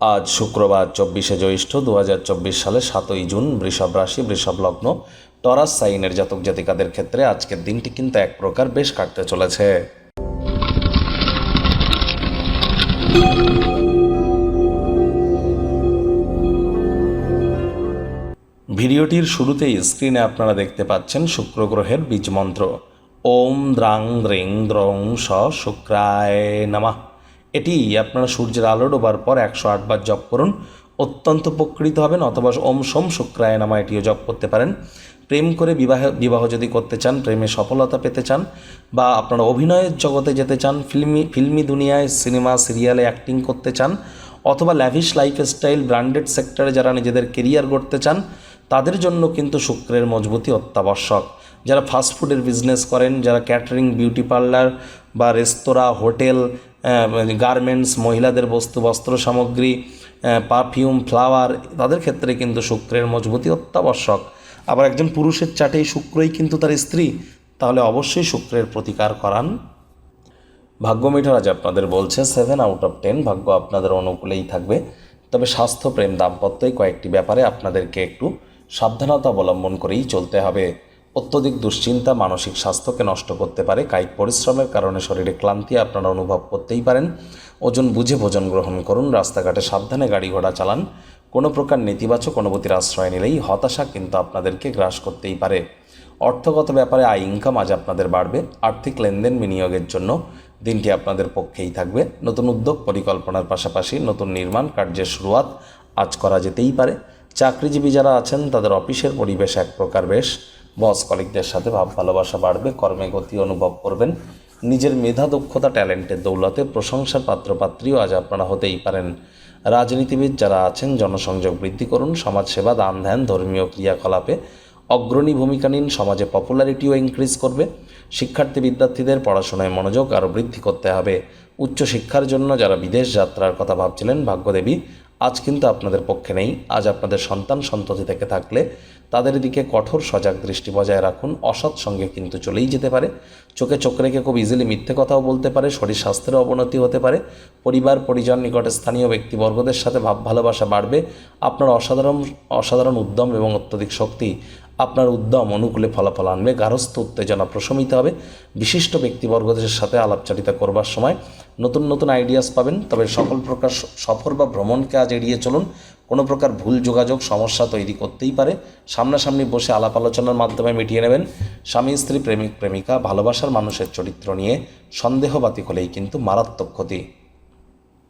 আজ শুক্রবার চব্বিশে জ্যৈষ্ঠ দু হাজার চব্বিশ সালে সাতই জুন বৃষভ রাশি, বৃষভ লগ্ন টরাস সাইনের জাতক জাতিকাদের ক্ষেত্রে আজকের দিনটি কিন্তু এক প্রকার বেশ কাটতে চলেছে। ভিডিওটির শুরুতেই স্ক্রিনে আপনারা দেখতে পাচ্ছেন শুক্র গ্রহের বীজ মন্ত্র। ওম দ্রাং দ্রিং দ্রং স শুক্রায় নামা। এটি আপনারা সূর্যের আলো ডোবার পর একশো আটবার জপ করুন। অত্যন্ত উপকৃত হবেন অথবা ওম সোম শুক্রায় নামা এটিও জপ করতে পারেন। প্রেম করে বিবাহ বিবাহ যদি করতে চান, প্রেমে সফলতা পেতে চান বা আপনারা অভিনয়ের জগতে যেতে চান, ফিল্মি ফিল্মি দুনিয়ায় সিনেমা, সিরিয়ালে অ্যাক্টিং করতে চান অথবা ল্যাভিশ লাইফস্টাইল ব্র্যান্ডেড সেক্টরে যারা নিজেদের কেরিয়ার গড়তে চান, তাদের জন্য কিন্তু শুক্রের মজবুতি অত্যাবশ্যক। যারা ফাস্টফুডের বিজনেস করেন, যারা ক্যাটারিং বিউটি পার্লার বা রেস্তোরাঁ, হোটেল গার্মেন্টস, মহিলাদের বস্তু, বস্ত্র সামগ্রী পারফিউম, ফ্লাওয়ার, তাদের ক্ষেত্রে কিন্তু শুক্রের মজবুতি অত্যাবশ্যক। আবার একজন পুরুষের চাটেই শুক্রই কিন্তু তার স্ত্রী, তাহলে অবশ্যই শুক্রের প্রতিকার করান। ভাগ্য মিটার আজ আপনাদের বলছে সেভেন আউট অফ টেন ভাগ্য আপনাদের অনুকূলেই থাকবে। তবে স্বাস্থ্য, প্রেম, দাম্পত্যই কয়েকটি ব্যাপারে আপনাদেরকে একটু সাবধানতা অবলম্বন করেই চলতে হবে। অত্যধিক দুশ্চিন্তা মানসিক স্বাস্থ্যকে নষ্ট করতে পারে, কায়িক পরিশ্রমের কারণে শরীরে ক্লান্তি আপনারা অনুভব করতেই পারেন। ওজন বুঝে ভোজন গ্রহণ করুন, রাস্তাঘাটে সাবধানে গাড়ি ঘোড়া চালান। কোনো প্রকার নেতিবাচক অনুভূতির আশ্রয় নিলেই হতাশা কিন্তু আপনাদেরকে গ্রাস করতেই পারে। অর্থগত ব্যাপারে আয় ইনকাম আজ আপনাদের বাড়বে। আর্থিক লেনদেন বিনিয়োগের জন্য দিনটি আপনাদের পক্ষেই থাকবে। নতুন উদ্যোগ পরিকল্পনার পাশাপাশি নতুন নির্মাণ কার্যের শুরুয়াত আজ করা যেতেই পারে। চাকরিজীবী যারা আছেন, তাদের অফিসের পরিবেশ এক প্রকার বেশ। বস কলিকদের সাথে ভাব ভালোবাসা বাড়বে, কর্মে গতি অনুভব করবেন। নিজের মেধা, দক্ষতা, ট্যালেন্টের দৌলতে প্রশংসার পাত্রপাত্রীও আজ আপনারা হতেই পারেন। রাজনীতিবিদ যারা আছেন, জনসংযোগ বৃদ্ধি করুন, সমাজসেবা, দান ধ্যান, ধর্মীয় ক্রিয়াকলাপে অগ্রণী ভূমিকা নিন, সমাজে পপুলারিটিও ইনক্রিজ করবে। শিক্ষার্থী বিদ্যার্থীদের পড়াশোনায় মনোযোগ আরও বৃদ্ধি করতে হবে। উচ্চশিক্ষার জন্য যারা বিদেশ যাত্রার কথা ভাবছিলেন, ভাগ্যদেবী, আজ কিন্তু আপনাদের পক্ষে নেই। আজ আপনাদের সন্তান সন্ততি থেকে থাকলে তাদের দিকে কঠোর সজাগ দৃষ্টি বজায় রাখুন। অসৎ সঙ্গে কিন্তু চলেই যেতে পারে। চোখে চোখ রেখে খুব ইজিলি মিথ্যে কথাও বলতে পারে, শরীর স্বাস্থ্যের অবনতি হতে পারে। পরিবার, পরিজন, নিকটে স্থানীয় ব্যক্তিবর্গদের সাথে ভাব ভালোবাসা বাড়বে। আপনার অসাধারণ অসাধারণ উদ্যম এবং অত্যধিক শক্তি আপনার উদ্যম অনুকূলে ফলাফল আনবে। গারস্থ উত্তেজনা প্রশমিত হবে। বিশিষ্ট ব্যক্তিবর্গদের সাথে আলাপচারিতা করবার সময়। নতুন নতুন আইডিয়াস পাবেন। তবে সকল প্রকার সফর বা ভ্রমণকে আজ এড়িয়ে চলুন। কোনো প্রকার ভুল যোগাযোগ, সমস্যা তৈরি করতেই পারে। সামনাসামনি বসে আলাপ আলোচনার মাধ্যমে মিটিয়ে নেবেন। স্বামী, স্ত্রী, প্রেমিক, প্রেমিকা ভালোবাসার মানুষের চরিত্র নিয়ে সন্দেহবাতিক হলেই কিন্তু মারাত্মক ক্ষতি।